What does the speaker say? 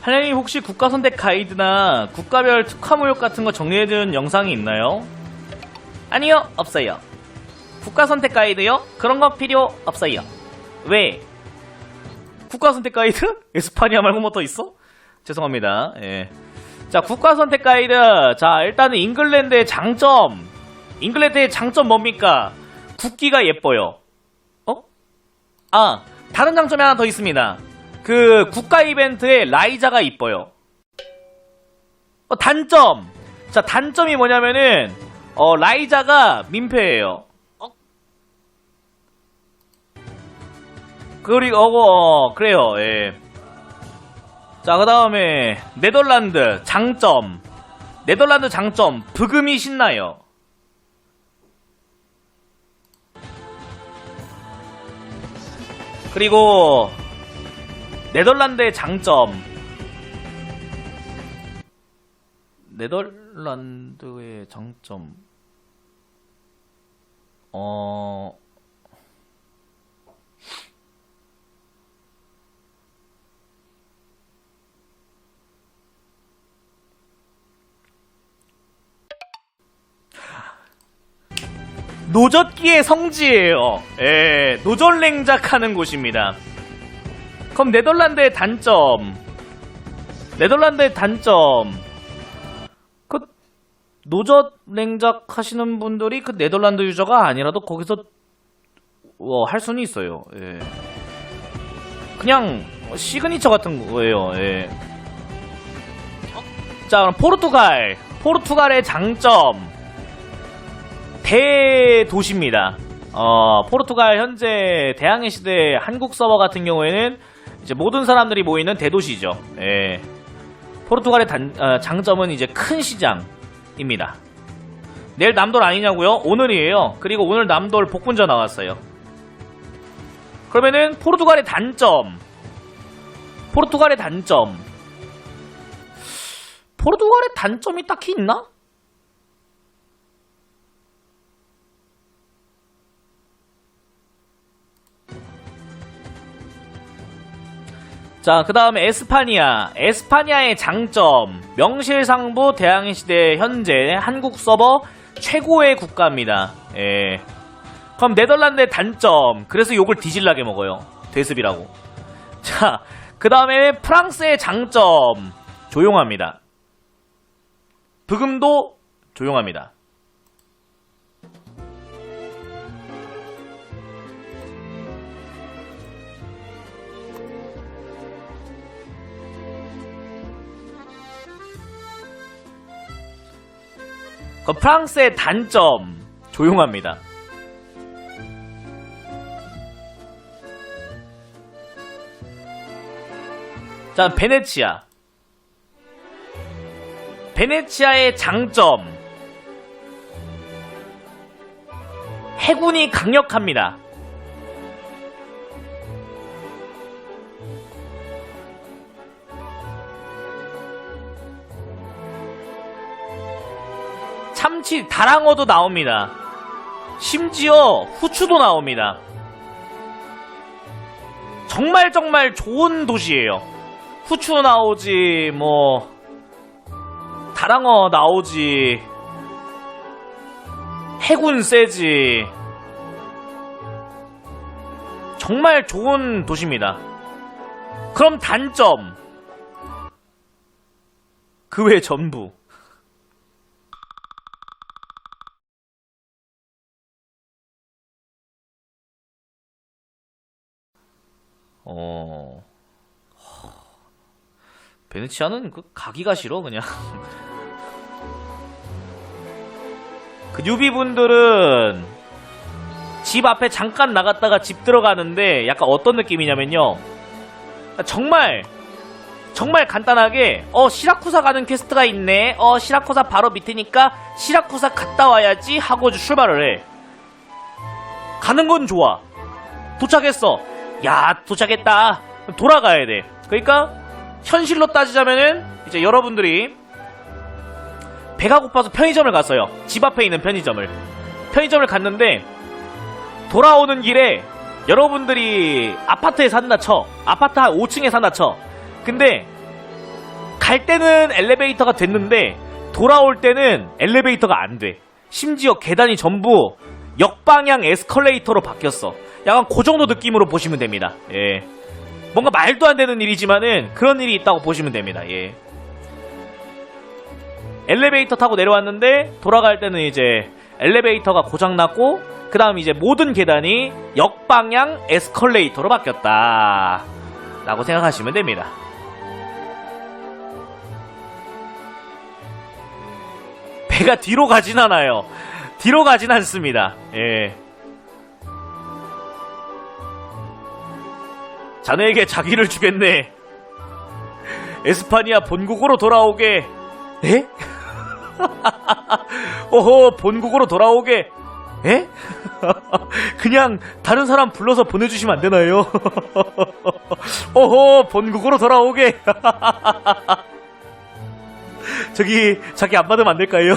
한량님 혹시 국가 선택 가이드나 국가별 특화무역 같은 거 정리해둔 영상이 있나요? 아니요, 없어요. 국가 선택 가이드요? 그런 거 필요 없어요. 왜? 국가 선택 가이드? 에스파니아 말고 뭐 더 있어? 죄송합니다. 예. 자, 국가 선택 가이드. 자, 일단은 잉글랜드의 장점. 잉글랜드의 장점 뭡니까? 국기가 예뻐요. 어? 아, 다른 장점이 하나 더 있습니다. 그 국가 이벤트에 라이자가 이뻐요. 어, 단점. 자, 단점이 뭐냐면은 어, 라이자가 민폐예요. 어? 그리고 어, 그래요. 예. 자, 그다음에 네덜란드 장점. 네덜란드 장점. 브금이 신나요. 그리고 네덜란드의 장점. 네덜란드의 장점. 어. 노젓기의 성지예요. 예, 노전랭작하는 곳입니다. 그럼 네덜란드의 단점. 네덜란드의 단점. 그 노젓 냉작 하시는 분들이 그 네덜란드 유저가 아니라도 거기서 어, 할 수는 있어요. 예. 그냥 시그니처 같은 거예요. 예. 자, 그럼 포르투갈. 포르투갈의 장점. 대도시입니다. 어, 포르투갈 현재 대항해 시대 한국 서버 같은 경우에는 이제 모든 사람들이 모이는 대도시죠. 예. 포르투갈의 단, 어, 장점은 이제 큰 시장입니다. 내일 남돌 아니냐고요? 오늘이에요. 그리고 오늘 남돌 복분자 나왔어요. 그러면은 포르투갈의 단점. 포르투갈의 단점. 포르투갈의 단점이 딱히 있나? 자, 그 다음에 에스파니아. 에스파니아의 장점. 명실상부 대항해 시대 현재 한국 서버 최고의 국가입니다. 예. 그럼 네덜란드의 단점. 그래서 욕을 뒤질나게 먹어요. 대습이라고. 자, 그 다음에 프랑스의 장점. 조용합니다. 브금도 조용합니다. 프랑스의 단점 조용합니다. 자, 베네치아. 베네치아의 장점. 해군이 강력합니다. 참치 다랑어도 나옵니다. 심지어 후추도 나옵니다. 정말 정말 좋은 도시예요. 후추 나오지 뭐 다랑어 나오지 해군 세지 정말 좋은 도시입니다. 그럼 단점 그 외 전부 어. 베네치아는 그 가기가 싫어 그냥. 그 뉴비분들은 집 앞에 잠깐 나갔다가 집 들어가는데 약간 어떤 느낌이냐면요. 정말 정말 간단하게 어 시라쿠사 가는 퀘스트가 있네. 어 시라쿠사 바로 밑이니까 시라쿠사 갔다 와야지 하고 출발을 해. 가는 건 좋아. 도착했어. 야 도착했다. 돌아가야 돼. 그러니까 현실로 따지자면은 이제 여러분들이 배가 고파서 편의점을 갔어요. 집 앞에 있는 편의점을. 편의점을 갔는데 돌아오는 길에 여러분들이 아파트에 산다 쳐. 아파트 한 5층에 산다 쳐. 근데 갈 때는 엘리베이터가 됐는데 돌아올 때는 엘리베이터가 안 돼. 심지어 계단이 전부 역방향 에스컬레이터로 바뀌었어. 약간 그 정도 느낌으로 보시면 됩니다. 예. 뭔가 말도 안 되는 일이지만은 그런 일이 있다고 보시면 됩니다. 예. 엘리베이터 타고 내려왔는데 돌아갈 때는 이제 엘리베이터가 고장났고 그 다음 이제 모든 계단이 역방향 에스컬레이터로 바뀌었다. 라고 생각하시면 됩니다. 배가 뒤로 가진 않아요. 뒤로 가진 않습니다. 예. 자네에게 자기를 주겠네. 에스파니아 본국으로 돌아오게. 에? 오호, 본국으로 돌아오게. 에? 그냥 다른 사람 불러서 보내주시면 안 되나요? 오호, 본국으로 돌아오게. 저기, 자기 안 받으면 안 될까요?